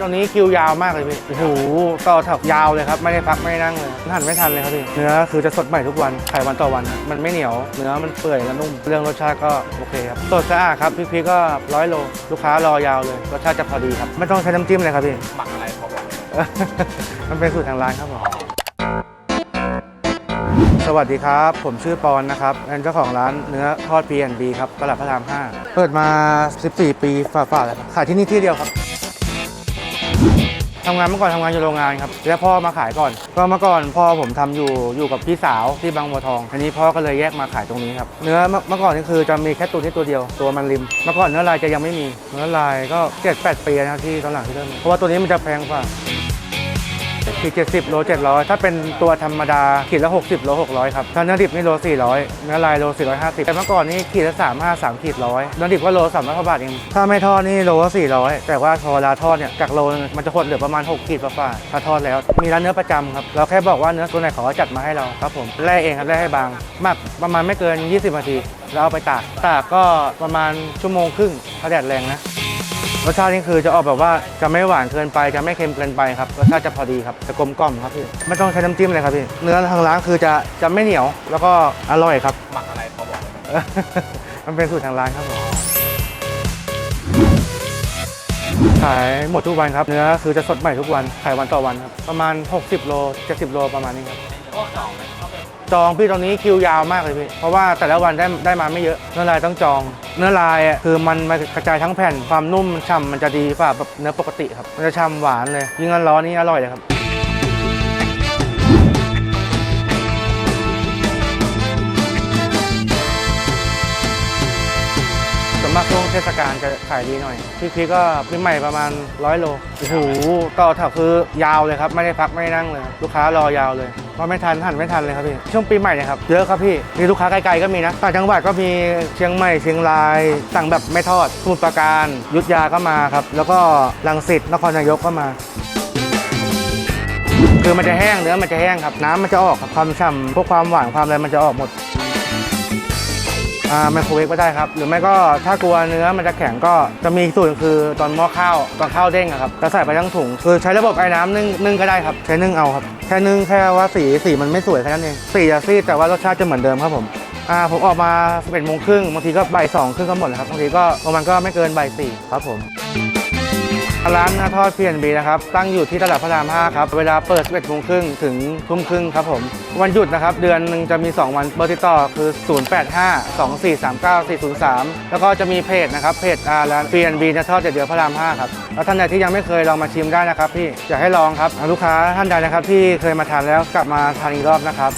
ตรงนี้คิวยาวมากเลยพี่โอ้โหต่อแถวยาวเลยครับไม่ได้พักไม่ได้นั่งเลยหันไม่ทันเลยครับพี่เนื้อคือจะสดใหม่ทุกวันขายวันต่อวันครับมันไม่เหนียวเนื้อมันเปื่อยและนุ่มเรื่องรสชาติก็โอเคครับสดสะอาดครับพี่พีก็ร้อยโลลูกค้ารอยาวเลยรสชาติจะพอดีครับไม่ต้องใช้น้ำจิ้มเลยครับพี่หมักอะไรพอบอกมันเป็นสูตรทางร้านครับผมสวัสดีครับ ผมชื่อปอนนะครับเป็นเจ้าของร้านเนื้อทอด P&B ครับตลาดพระราม 5 เปิดมา 14 ปีฝ่าๆแล้วครับขายที่นี่ที่เดียวครับ ทำงานเมื่อก่อนทำงานอยู่โรงงานครับแล้วพ่อมาขายก่อน ก็เมื่อก่อนพ่อผมทำอยู่อยู่กับพี่สาวที่บางบัวทองทีนี้พ่อก็เลยแยกมาขายตรงนี้ครับเนื้อเมื่อก่อนนี่คือจะมีแค่ตัวนี้ตัวเดียว ตัวมันริมเมื่อก่อนเนื้อลายจะยังไม่มีเนื้อลายก็เจ็ดแปดปีนะครับที่ตอนหลังที่เริ่มเพราะว่าตัวนี้มันจะแพงกว่า ขีด70 โล 700 ถ้าเป็นตัวธรรมดาขีดละ 60 โล 600 ครับถ้าเนื้อดิบนี่โล 400 เนื้อลายโล 450 แต่เมื่อก่อนนี่ขีดละ 35 3ขีดร้อยเนื้อดิบก็โล300กว่าบาทเอง ถ้าไม่ทอดนี่โลละ400 แต่ว่าพอเวลาทอดเนี่ยจากโลมันจะหดเหลือประมาณ 6 ขีดฝ่าๆถ้าทอดแล้ว มีร้านเนื้อประจำครับ เราแค่บอกว่าเนื้อตัวไหนขาก็จัดมาให้เราครับผมแล่เองครับแล่ให้บางหมักประมาณไม่เกิน 20 นาที แล้วเอาไปตาก ตากก็ประมาณชั่วโมงครึ่งถ้าแดดแรงนะ รสชาตินี่คือจะออกแบบว่าจะไม่หวานเกินไปจะไม่เค็มเกินไปครับรสชาติจะพอดีครับจะกลมกล่อมครับพี่ไม่ต้องใช้น้ำจิ้มเลยครับพี่เนื้อทางร้านคือจะจะไม่เหนียวแล้วก็อร่อยครับ หมักอะไรพอบอกมันเป็นสูตรทางร้านครับผมขายหมดทุกวันครับเนื้อคือจะสดใหม่ทุกวันขายวันต่อวันครับประมาณ 60 โล 70 โลประมาณนี้ครับก็จองไหม จองพี่ตอนนี้คิวยาวมากเลยพี่ เพราะว่าแต่ละวันได้ได้มาไม่เยอะเนื้อลายต้องจอง เนื้อลายอะคือมันมากระจายทั้งแผ่นความนุ่มฉ่ำมันจะดีกว่าแบบเนื้อปกติครับมันจะฉ่ำหวานเลยยิ่งร้อนๆนี่อร่อยเลยครับ ทศกาลจะขายดีหน่อยพี่พีก็ปีใหม่ประมาณร้อยโลโอ้โหต่อแถวคือยาวเลยครับ ไม่ได้พักไม่ได้นั่งเลย ลูกค้ารอยาวเลยเพราะไม่ทันหันไม่ทันเลยครับพี่ ช่วงปีใหม่เนี่ยครับเยอะครับพี่มีลูกค้าไกลๆก็มีนะต่างจังหวัดก็มีเชียงใหม่เชียงรายสั่งแบบไม่ทอดสมุทรปราการยุทธยาก็มาครับแล้วก็ลังสิตนครนายกก็มาคือมันจะแห้งเนื้อมันจะแห้งครับน้ำมันจะออกครับความฉ่ำพวกความหวานความอะไรมันจะออกหมด ไมโครเวฟก็ได้ครับ หรือไม่ก็ถ้ากลัวเนื้อมันจะแข็งก็จะมีสูตรคือตอนหม้อข้าวตอนข้าวเด้งอะครับจะใส่ไปทั้งถุง คือใช้ระบบไอ้น้ำนึ่งนึ่งก็ได้ครับ ใช้นึ่งเอาครับ แค่นึ่งแค่ว่าสีสีมันไม่สวยแค่นั้นเอง สีจะซีดแต่ว่ารสชาติจะเหมือนเดิมครับผมอ่าผมออกมา11โมงครึ่งบางทีก็บ่ายสองครึ่งก็หมดแล้วครับบางทีก็ประมาณก็ไม่เกินบ่ายสี่ครับผม ร้านนาทอดเพียนบีนะครับ ตั้งอยู่ที่ตลาดพระราม 5 ครับ เวลาเปิด 11โมงครึ่งถึงทุ่มครึ่งครับผม วันหยุดนะครับ เดือนหนึ่งจะมี 2 วันเบอร์ติดต่อคือ 0852439403 แล้วก็จะมีเพจนะครับ เพจอาร้านเพียนบีนาทอดเด็ดเดียวพระราม 5 ครับ แล้วท่านใดที่ยังไม่เคยลองมาชิมได้นะครับพี่อยากให้ลองครับลูกค้าท่านใดนะครับที่เคยมาทานแล้วกลับมาทานอีกรอบนะครับ